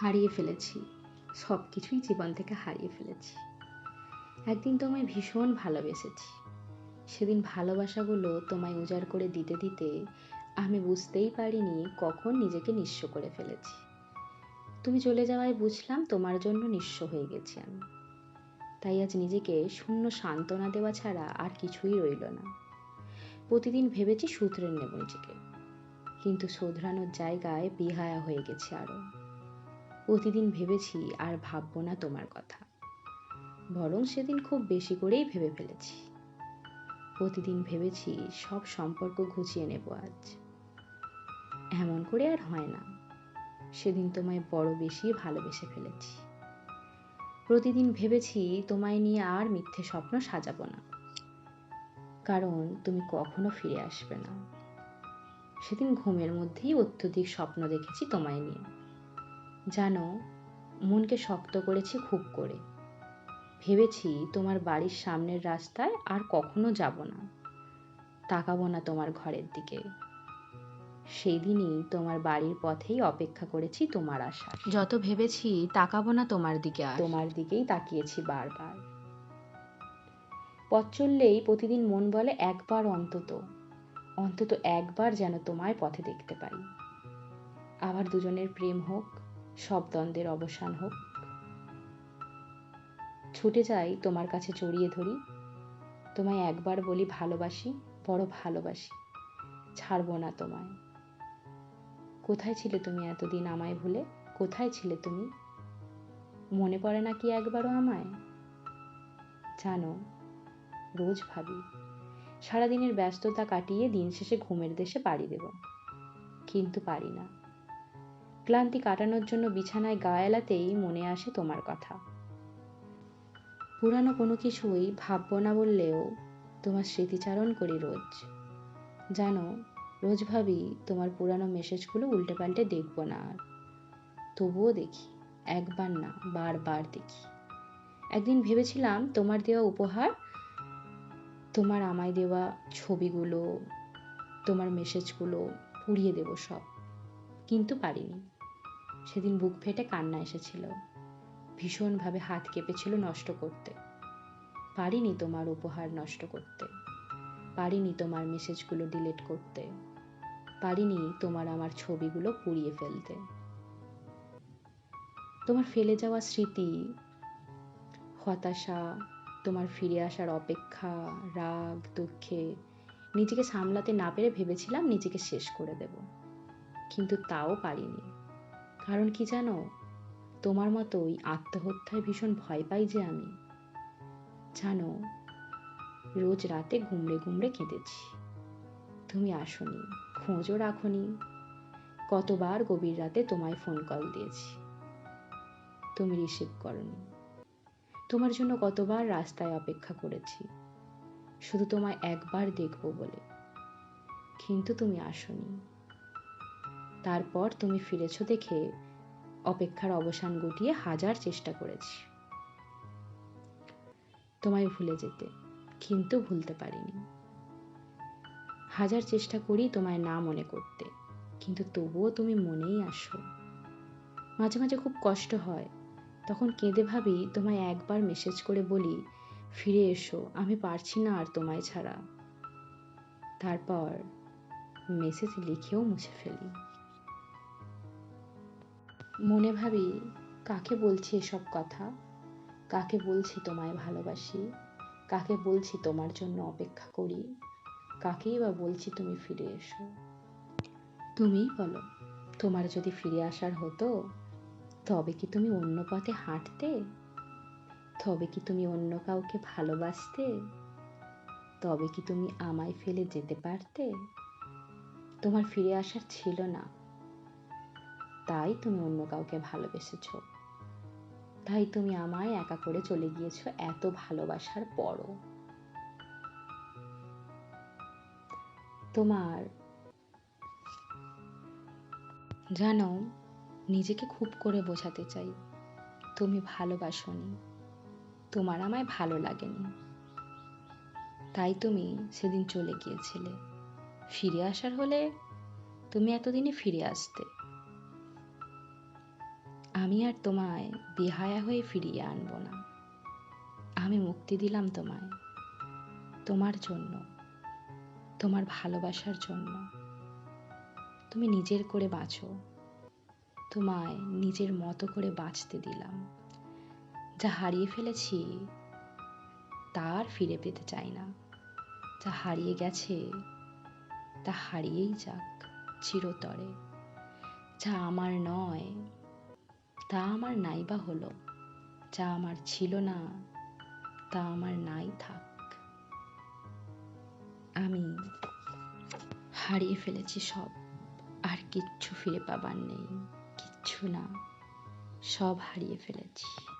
হারিয়ে ফেলেছি। সব কিছুই জীবন থেকে হারিয়ে ফেলেছি। একদিন তোমায় ভীষণ ভালোবেসেছি। সেদিন ভালোবাসাগুলো তোমায় উজাড় করে দিতে দিতে আমি বুঝতেই পারিনি কখন নিজেকে নিঃস্ব করে ফেলেছি। তুমি চলে যাওয়ায় বুঝলাম তোমার জন্য নিঃস্ব হয়ে গেছি আমি। তাই আজ নিজেকে শূন্য সান্ত্বনা দেওয়া ছাড়া আর কিছুই রইল না। প্রতিদিন ভেবেছি সূত্রে নেব নিজেকে। কিন্তু শোধরানোর জায়গায় বিহায়া হয়ে গেছে আরও প্রতিদিন ভেবেছি আর ভাববো না তোমার কথা। বরং সেদিন খুব বেশি করেই ভেবে ফেলেছি। প্রতিদিন ভেবেছি সব সম্পর্ক ঘুচিয়ে নেব আজ। এমন করে আর হয় না। সেদিন তোমায় বড় বেশি ভালোবেসে ফেলেছি। প্রতিদিন ভেবেছি তোমায় নিয়ে আর মিথ্যে স্বপ্ন সাজাবো না। কারণ তুমি কখনো ফিরে আসবে না। সেদিন ঘুমের মধ্যেই অত্যধিক স্বপ্ন দেখেছি তোমায় নিয়ে। জানো মনকে শক্ত করেছি খুব করে। ভেবেছি তোমার বাড়ির সামনের রাস্তায় আর কখনো যাব না। তাকাবো না তোমার ঘরের দিকে। সেই দিনই তোমার বাড়ির পথেই অপেক্ষা করেছি তোমার আশা যত ভেবেছি তাকাবো না তোমার দিকে আর। তোমার দিকেই তাকিয়েছি বারবার। পথ চললেই প্রতিদিন মন বলে একবার অন্তত অন্তত একবার যেন তোমায় পথে দেখতে পাই। আবার দুজনের প্রেম হোক সব দ্বন্দ্বের অবসান হোক। ছুটে যাই তোমার কাছে জড়িয়ে ধরি। তোমায় একবার বলি ভালোবাসি, বড় ভালোবাসি। ছাড়বো না তোমায়। কোথায় ছিলে তুমি এতদিন আমায় ভুলে? কোথায় ছিলে তুমি? মনে পড়ে না কি একবারও আমায়? জানো, রোজ ভাবি, সারাদিনের ব্যস্ততা কাটিয়ে দিন শেষে ঘুমের দেশে পাড়ি দেব। কিন্তু পারি না। ক্লান্তি কাটানোর জন্য বিছানায় গা এলাতেই মনে আসে তোমার কথা। পুরানো কোনো কিছুই ভাববো না বললেও তোমার স্মৃতিচারণ করি রোজ। জানো, রোজ ভাবি তোমার পুরানো মেসেজগুলো উল্টে পাল্টে দেখব না আর। তবুও দেখি, একবার না, বারবার দেখি। একদিন ভেবেছিলাম তোমার দেওয়া উপহার, তোমার আমায় দেওয়া ছবিগুলো, তোমার মেসেজগুলো পুড়িয়ে দেব সব, কিন্তু পারিনি। সেদিন বুক ফেটে কান্না এসেছিল। ভীষণভাবে হাত কেঁপেছিল নষ্ট করতে। পারিনি তোমার উপহার নষ্ট করতে। পারিনি তোমার মেসেজগুলো ডিলিট করতে। পারিনি তোমার আমার ছবিগুলো পুড়িয়ে ফেলতে। তোমার ফেলে যাওয়া স্মৃতি, হতাশা, তোমার ফিরে আসার অপেক্ষা, রাগ, দুঃখে নিজেকে সামলাতে না পেরে ভেবেছিলাম নিজেকে শেষ করে দেব। কিন্তু তাও পারিনি। কারণ কি জানো? তোমার মতোই আত্মহত্যায় ভীষণ ভয় পাই যে আমি। জানো, রোজ রাতে ঘুমড়ে ঘুমড়ে কেঁদেছি। তুমি আসনি, খোঁজও রাখনি। কতবার গভীর রাতে তোমায় ফোন কল দিয়েছি। তুমি রিসিভ করনি। তোমার জন্য কতবার রাস্তায় অপেক্ষা করেছি। শুধু তোমায় একবার দেখব বলে। কিন্তু তুমি আসনি। তারপর তুমি ফিরেছ দেখে অপেক্ষার অবসান ঘটিয়ে হাজার চেষ্টা করেছি। তোমায় ভুলে যেতে, কিন্তু ভুলতে পারিনি। হাজার চেষ্টা করি তোমায় না মনে করতে, কিন্তু তবুও তুমি মনেই আসো। মাঝে মাঝে খুব কষ্ট হয়, তখন কেঁদে ভাবি তোমায় একবার মেসেজ করে বলি, ফিরে এসো, আমি পারছি না আর তোমায় ছাড়া। তারপর মেসেজ লিখেও মুছে ফেলি। মনে ভাবি, কাকে বলছি এসব কথা? কাকে বলছি তোমায় ভালোবাসি? কাকে বলছি তোমার জন্য অপেক্ষা করি? কাকেই বা বলছি তুমি ফিরে এসো? তুমিই বলো, তোমার যদি ফিরে আসার হতো, তবে কি তুমি অন্য পথে হাঁটতে? তবে কি তুমি অন্য কাউকে ভালোবাসতে? তবে কি তুমি আমায় ফেলে যেতে পারতে? তোমার ফিরে আসার ছিল না। তাই তুমি অন্য কাউকে ভালোবেসেছ। তাই তুমি আমায় একা করে চলে গিয়েছো এত ভালোবাসার পরও। তোমার জানো, নিজেকে খুব করে বোঝাতে চাই। তুমি ভালোবাসনি, তোমার আমায় ভালো লাগেনি। তাই তুমি সেদিন চলে গিয়েছিলে। ফিরে আসার হলে তুমি এতদিনে ফিরে আসতে। আমি আর তোমায় বেহায়া হয়ে ফিরিয়ে আনব না। আমি মুক্তি দিলাম তোমায়, তোমার জন্য, তোমার ভালোবাসার জন্য। তুমি নিজের করে বাঁচো, তোমায় নিজের মতো করে বাঁচতে দিলাম। যা হারিয়ে ফেলেছি তার ফিরে পেতে চাই না। যা হারিয়ে গেছে, তা হারিয়েই যাক চিরতরে। যা আমার নয় তা আমার নাই বা হলো। যা আমার ছিল না, তা আমার নাই থাক। আমি হারিয়ে ফেলেছি সব, আর কিচ্ছু ফিরে পাবার নেই। কিচ্ছু না, সব হারিয়ে ফেলেছি।